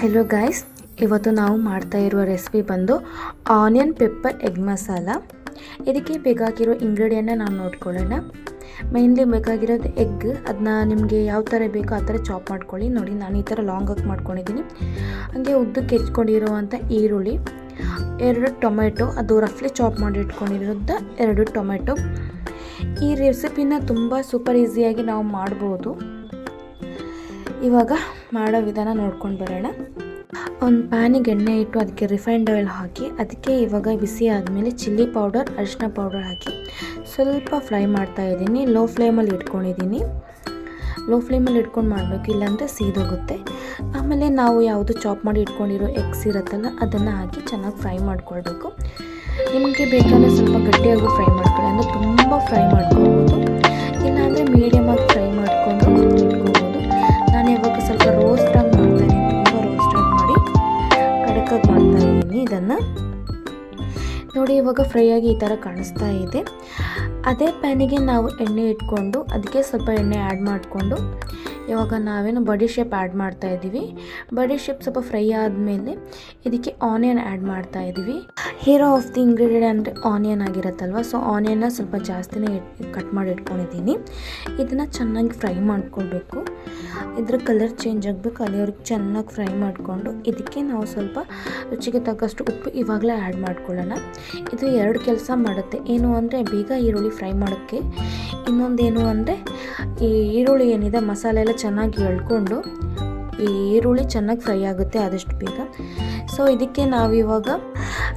Hello guys ಇವತ್ತು ನಾವು ಮಾಡ್ತಾ ಇರುವ ರೆಸಿಪಿ ಬಂದು ಆನಿಯನ್ ಪೆಪ್ಪರ್ ಎಗ್ ಮಸಾಲ ಇದಕ್ಕೆ ಬೇಕಾಗಿರೋ ಇಂಗ್ರೀಡಿಯೆಂಟ್ನ ನಾವು ನೋಡ್ಕೊಳ್ಳೋಣ. ಮೇನ್ಲಿ ಬೇಕಾಗಿರೋದು ಎಗ್ ಅದನ್ನ ನಿಮಗೆ ಯಾವ ಥರ ಬೇಕೋ ಆ ಥರ ಚಾಪ್ ಮಾಡ್ಕೊಳ್ಳಿ. ನೋಡಿ, ನಾನು ಈ ಥರ ಆಗಿ ಮಾಡ್ಕೊಂಡಿದ್ದೀನಿ ಹಾಗೆ ಉದ್ದಕ್ಕೆ ಹೆಚ್ಕೊಂಡಿರುವಂಥ ಈರುಳ್ಳಿ, ಎರಡು ಟೊಮೆಟೊ, ಅದು ರಫ್ಲಿ ಚಾಪ್ ಮಾಡಿ ಇಟ್ಕೊಂಡಿರೋದು ಎರಡು ಟೊಮೆಟೊ. ಈ ರೆಸಿಪಿನ ತುಂಬ ಸೂಪರ್ ಈಸಿಯಾಗಿ ನಾವು ಮಾಡ್ಬೋದು. ಇವಾಗ ಮಾಡೋ ವಿಧಾನ ನೋಡ್ಕೊಂಡು ಬರೋಣ. ಒಂದು ಪ್ಯಾನಿಗೆ ಎಣ್ಣೆ ಇಟ್ಟು ಅದಕ್ಕೆ ರಿಫೈನ್ಡ್ ಆಯಿಲ್ ಹಾಕಿ ಅದಕ್ಕೆ ಇವಾಗ ಬಿಸಿ ಆದಮೇಲೆ ಚಿಲ್ಲಿ ಪೌಡರ್ ಅರಿಶಿನ ಪೌಡರ್ ಹಾಕಿ ಸ್ವಲ್ಪ ಫ್ರೈ ಮಾಡ್ತಾ ಇದ್ದೀನಿ. ಲೋ ಫ್ಲೇಮಲ್ಲಿ ಇಟ್ಕೊಂಡಿದ್ದೀನಿ. ಲೋ ಫ್ಲೇಮಲ್ಲಿ ಇಟ್ಕೊಂಡು ಮಾಡಬೇಕು, ಇಲ್ಲಾಂದರೆ ಸೀದೋಗುತ್ತೆ. ಆಮೇಲೆ ನಾವು ಯಾವುದು ಚಾಪ್ ಮಾಡಿ ಇಟ್ಕೊಂಡಿರೋ ಎಗ್ಸ್ ಇರುತ್ತಲ್ಲ, ಅದನ್ನು ಹಾಕಿ ಚೆನ್ನಾಗಿ ಫ್ರೈ ಮಾಡ್ಕೊಳ್ಬೇಕು. ನಿಮಗೆ ಬೇಕಾದರೆ ಸ್ವಲ್ಪ ಗಟ್ಟಿಯಾಗೂ ಫ್ರೈ ಮಾಡ್ಕೊಳ್ಳಿ, ಅಂದರೆ ತುಂಬ ಫ್ರೈ ಮಾಡ್ಕೊಬೋದು ಕಡಕಾಗಿ ಮಾಡ್ತಾ ಇದ್ದೀನಿ ಇದನ್ನು. ನೋಡಿ ಇವಾಗ ಫ್ರೈ ಆಗಿ ಈ ಥರ ಕಾಣಿಸ್ತಾ ಇದೆ. ಅದೇ ಪ್ಯಾನಿಗೆ ನಾವು ಎಣ್ಣೆ ಇಟ್ಕೊಂಡು, ಅದಕ್ಕೆ ಸ್ವಲ್ಪ ಎಣ್ಣೆ ಆ್ಯಡ್ ಮಾಡಿಕೊಂಡು ಇವಾಗ ನಾವೇನು ಬಡಿ ಶೇಪ್ ಆ್ಯಡ್ ಮಾಡ್ತಾ ಇದ್ದೀವಿ ಬಡಿ ಶೇಪ್ ಸ್ವಲ್ಪ ಫ್ರೈ ಆದಮೇಲೆ ಇದಕ್ಕೆ ಆನಿಯನ್ ಆ್ಯಡ್ ಮಾಡ್ತಾ ಇದ್ದೀವಿ ಹೀರೋ ಆಫ್ ದಿ ಇಂಗ್ರೀಡಿಯೆಂಟ್ ಅಂದರೆ ಆನಿಯನ್ ಆಗಿರುತ್ತಲ್ವ? ಸೊ ಆನಿಯನ್ನ ಸ್ವಲ್ಪ ಜಾಸ್ತಿನೇ ಕಟ್ ಮಾಡಿ ಇಟ್ಕೊಂಡಿದ್ದೀನಿ. ಇದನ್ನು ಚೆನ್ನಾಗಿ ಫ್ರೈ ಮಾಡ್ಕೊಳ್ಬೇಕು. ಇದ್ರ ಕಲರ್ ಚೇಂಜ್ ಆಗಬೇಕು. ಅಲ್ಲಿವರೆಗೆ ಚೆನ್ನಾಗಿ ಫ್ರೈ ಮಾಡಿಕೊಂಡು ಇದಕ್ಕೆ ನಾವು ಸ್ವಲ್ಪ ರುಚಿಗೆ ತಕ್ಕಷ್ಟು ಉಪ್ಪು ಇವಾಗಲೇ ಆ್ಯಡ್ ಮಾಡ್ಕೊಳ್ಳೋಣ. ಇದು ಎರಡು ಕೆಲಸ ಮಾಡುತ್ತೆ. ಏನು ಅಂದರೆ ಬೇಗ ಈರುಳ್ಳಿ ಫ್ರೈ ಮಾಡೋಕ್ಕೆ. ಇನ್ನೊಂದೇನು ಅಂದರೆ ಈ ಈರುಳ್ಳಿ ಏನಿದೆ ಮಸಾಲೆ ಎಲ್ಲ ಚೆನ್ನಾಗಿ ಎಳ್ಕೊಂಡು ಈ ಈರುಳ್ಳಿ ಚೆನ್ನಾಗಿ ಫ್ರೈ ಆಗುತ್ತೆ ಆದಷ್ಟು ಬೇಗ. ಸೊ ಇದಕ್ಕೆ ನಾವಿವಾಗ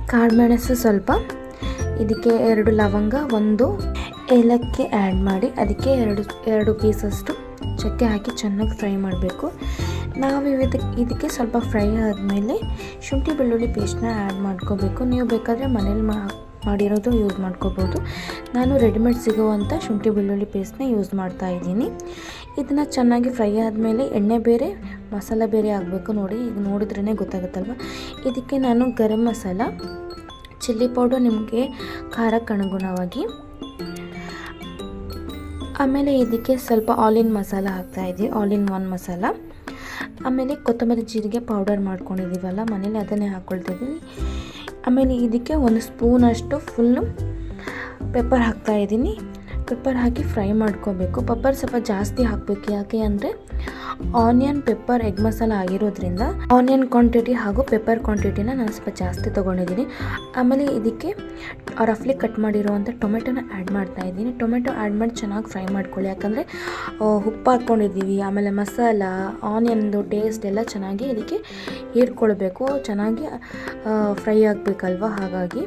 ಕಾಳುಮೆಣಸು ಸ್ವಲ್ಪ. ಇದಕ್ಕೆ ಎರಡು ಲವಂಗ, ಒಂದು ಏಲಕ್ಕಿ ಆ್ಯಡ್ ಮಾಡಿ ಅದಕ್ಕೆ ಎರಡು ಎರಡು ಪೀಸಷ್ಟು ಚಕ್ಕೆ ಹಾಕಿ ಚೆನ್ನಾಗಿ ಫ್ರೈ ಮಾಡಬೇಕು. ನಾವು ಇದಕ್ಕೆ ಇದಕ್ಕೆ ಸ್ವಲ್ಪ ಫ್ರೈ ಆದಮೇಲೆ ಶುಂಠಿ ಬೆಳ್ಳುಳ್ಳಿ ಪೇಸ್ಟ್ನ ಆ್ಯಡ್ ಮಾಡ್ಕೋಬೇಕು. ನೀವು ಬೇಕಾದರೆ ಮನೇಲಿ ಮಾ, ಮಾಡಿರೋದು ಯೂಸ್ ಮಾಡ್ಕೋಬೋದು. ನಾನು ರೆಡಿಮೇಡ್ ಸಿಗುವಂಥ ಶುಂಠಿ ಬೆಳ್ಳುಳ್ಳಿ ಪೇಸ್ಟ್ನ ಯೂಸ್ ಮಾಡ್ತಾ ಇದ್ದೀನಿ. ಇದನ್ನು ಚೆನ್ನಾಗಿ ಫ್ರೈ ಆದಮೇಲೆ ಎಣ್ಣೆ ಬೇರೆ, ಮಸಾಲ ಬೇರೆ ಆಗಬೇಕು ನೋಡಿ. ಈಗ ನೋಡಿದ್ರೇ ಗೊತ್ತಾಗುತ್ತಲ್ವ? ಇದಕ್ಕೆ ನಾನು ಗರಂ ಮಸಾಲ, ಚಿಲ್ಲಿ ಪೌಡರ್ ನಿಮಗೆ ಖಾರಕ್ಕೆ ಅನುಗುಣವಾಗಿ ಆಮೇಲೆ ಇದಕ್ಕೆ ಸ್ವಲ್ಪ ಆಲಿನ್ ಮಸಾಲ ಹಾಕ್ತಾಯಿದ್ವಿ ಆಲ್ ಇನ್ ಒನ್ ಮಸಾಲ. ಆಮೇಲೆ ಕೊತ್ತಂಬರಿ ಜೀರಿಗೆ ಪೌಡರ್ ಮಾಡ್ಕೊಂಡಿದ್ದೀವಲ್ಲ ಮನೇಲಿ ಅದನ್ನೇ ಹಾಕ್ಕೊಳ್ತಿದ್ದೀವಿ ಆಮೇಲೆ ಇದಕ್ಕೆ ಒಂದು ಸ್ಪೂನಷ್ಟು ಫುಲ್ಲು ಪೆಪ್ಪರ್ ಹಾಕ್ತಾಯಿದ್ದೀನಿ ಪೆಪ್ಪರ್ ಹಾಕಿ ಫ್ರೈ ಮಾಡ್ಕೋಬೇಕು. ಪೆಪ್ಪರ್ ಸ್ವಲ್ಪ ಜಾಸ್ತಿ ಹಾಕಬೇಕು. ಯಾಕೆ ಅಂದರೆ ಆನಿಯನ್ ಪೆಪ್ಪರ್ ಎಗ್ ಮಸಾಲ ಆಗಿರೋದ್ರಿಂದ ಆನಿಯನ್ ಕ್ವಾಂಟಿಟಿ ಹಾಗೂ ಪೆಪ್ಪರ್ ಕ್ವಾಂಟಿಟಿನ ನಾನು ಸ್ವಲ್ಪ ಜಾಸ್ತಿ ತೊಗೊಂಡಿದ್ದೀನಿ. ಆಮೇಲೆ ಇದಕ್ಕೆ ರಫ್ಲಿ ಕಟ್ ಮಾಡಿರುವಂಥ ಟೊಮೆಟೊನ ಆ್ಯಡ್ ಮಾಡ್ತಾ ಇದ್ದೀನಿ. ಟೊಮೆಟೊ ಆ್ಯಡ್ ಮಾಡಿ ಚೆನ್ನಾಗಿ ಫ್ರೈ ಮಾಡ್ಕೊಳ್ಳಿ. ಯಾಕಂದರೆ ಉಪ್ಪು ಹಾಕ್ಕೊಂಡಿದ್ದೀವಿ ಆಮೇಲೆ ಮಸಾಲ, ಆನಿಯನ್ದು ಟೇಸ್ಟ್ ಎಲ್ಲ ಚೆನ್ನಾಗಿ ಇದಕ್ಕೆ ಹೀರ್ಕೊಳ್ಬೇಕು. ಚೆನ್ನಾಗಿ ಫ್ರೈ ಆಗಬೇಕಲ್ವ? ಹಾಗಾಗಿ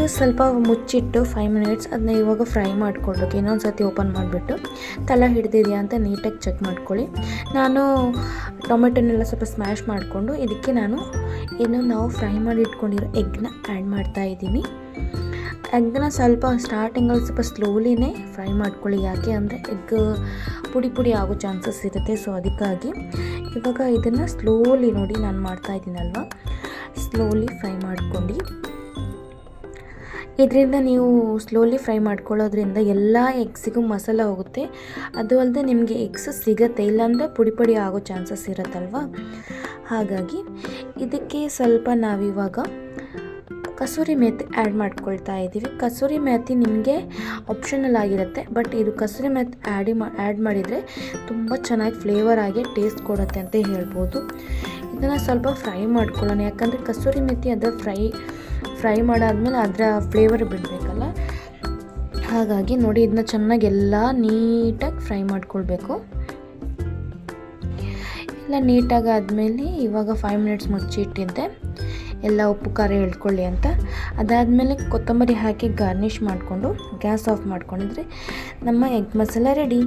ಇದು ಸ್ವಲ್ಪ ಮುಚ್ಚಿಟ್ಟು ಫೈವ್ ಮಿನಿಟ್ಸ್ ಅದನ್ನ ಇವಾಗ ಫ್ರೈ ಮಾಡ್ಕೊಳ್ಬೇಕು ಇನ್ನೊಂದು ಸರ್ತಿ ಓಪನ್ ಮಾಡಿಬಿಟ್ಟು ತಲೆ ಹಿಡ್ದಿದೆಯಾ ಅಂತ ನೀಟಾಗಿ ಚೆಕ್ ಮಾಡ್ಕೊಳ್ಳಿ. ನಾನು ಟೊಮೆಟೊನೆಲ್ಲ ಸ್ವಲ್ಪ ಸ್ಮ್ಯಾಶ್ ಮಾಡಿಕೊಂಡು ಇದಕ್ಕೆ ನಾನು ಏನು ನಾವು ಫ್ರೈ ಮಾಡಿ ಇಟ್ಕೊಂಡಿರೋ ಎಗ್ನ ಆ್ಯಡ್ ಮಾಡ್ತಾ ಇದ್ದೀನಿ. ಎಗ್ನ ಸ್ವಲ್ಪ ಸ್ಟಾರ್ಟಿಂಗಲ್ಲಿ ಸ್ವಲ್ಪ ಸ್ಲೋಲಿನೇ ಫ್ರೈ ಮಾಡ್ಕೊಳ್ಳಿ. ಯಾಕೆ ಅಂದರೆ ಎಗ್ ಪುಡಿ ಪುಡಿ ಆಗೋ ಚಾನ್ಸಸ್ ಇರುತ್ತೆ. ಸೊ ಅದಕ್ಕಾಗಿ ಇವಾಗ ಇದನ್ನು ಸ್ಲೋಲಿ ನೋಡಿ ನಾನು ಮಾಡ್ತಾ ಇದ್ದೀನಲ್ವ? ಸ್ಲೋಲಿ ಫ್ರೈ ಮಾಡ್ಕೊಂಡು ಇದರಿಂದ ನೀವು ಸ್ಲೋಲಿ ಫ್ರೈ ಮಾಡ್ಕೊಳ್ಳೋದ್ರಿಂದ ಎಲ್ಲ ಎಗ್ಸಿಗೂ ಮಸಾಲ ಹೋಗುತ್ತೆ. ಅದು ಅಲ್ಲದೆ ನಿಮಗೆ ಎಗ್ಸ್ ಸಿಗತ್ತೆ, ಇಲ್ಲಾಂದರೆ ಪುಡಿ ಪುಡಿ ಆಗೋ ಚಾನ್ಸಸ್ ಇರುತ್ತಲ್ವ? ಹಾಗಾಗಿ ಇದಕ್ಕೆ ಸ್ವಲ್ಪ ನಾವಿವಾಗ ಕಸೂರಿ ಮೇಥಿ ಆ್ಯಡ್ ಮಾಡ್ಕೊಳ್ತಾ ಇದ್ದೀವಿ ಕಸೂರಿ ಮೇಥಿ ನಿಮಗೆ ಆಪ್ಷನಲ್ ಆಗಿರುತ್ತೆ ಬಟ್ ಇದು ಕಸೂರಿ ಮೇಥಿ ಆ್ಯಡಿ ಮಾ ಆ್ಯಡ್ ಮಾಡಿದರೆ ತುಂಬ ಚೆನ್ನಾಗಿ ಫ್ಲೇವರ್ ಆಗಿ ಟೇಸ್ಟ್ ಕೊಡುತ್ತೆ ಅಂತ ಹೇಳ್ಬೋದು. ಇದನ್ನು ಸ್ವಲ್ಪ ಫ್ರೈ ಮಾಡ್ಕೊಳ್ಳೋಣ. ಯಾಕಂದರೆ ಕಸೂರಿ ಮೇಥಿ ಅದರ ಫ್ರೈ ಫ್ರೈ ಮಾಡಾದ್ಮೇಲೆ ಅದರ ಫ್ಲೇವರ್ ಬಿಡಬೇಕಲ್ಲ? ಹಾಗಾಗಿ ನೋಡಿ ಇದನ್ನ ಚೆನ್ನಾಗಿ ಎಲ್ಲ ನೀಟಾಗಿ ಫ್ರೈ ಮಾಡ್ಕೊಳ್ಬೇಕು. ಎಲ್ಲ ನೀಟಾಗಿ ಆದಮೇಲೆ ಇವಾಗ ಫೈವ್ ಮಿನಿಟ್ಸ್ ಮುಚ್ಚಿಟ್ಟಿದ್ದೆ. ಎಲ್ಲ ಉಪ್ಪು, ಖಾರ ಹೇಳ್ಕೊಳ್ಳಿ ಅಂತ. ಅದಾದಮೇಲೆ ಕೊತ್ತಂಬರಿ ಹಾಕಿ ಗಾರ್ನಿಷ್ ಮಾಡಿಕೊಂಡು, ಗ್ಯಾಸ್ ಆಫ್ ಮಾಡ್ಕೊಂಡಿದ್ರೆ ನಮ್ಮ ಎಗ್ ಮಸಾಲ ರೆಡಿ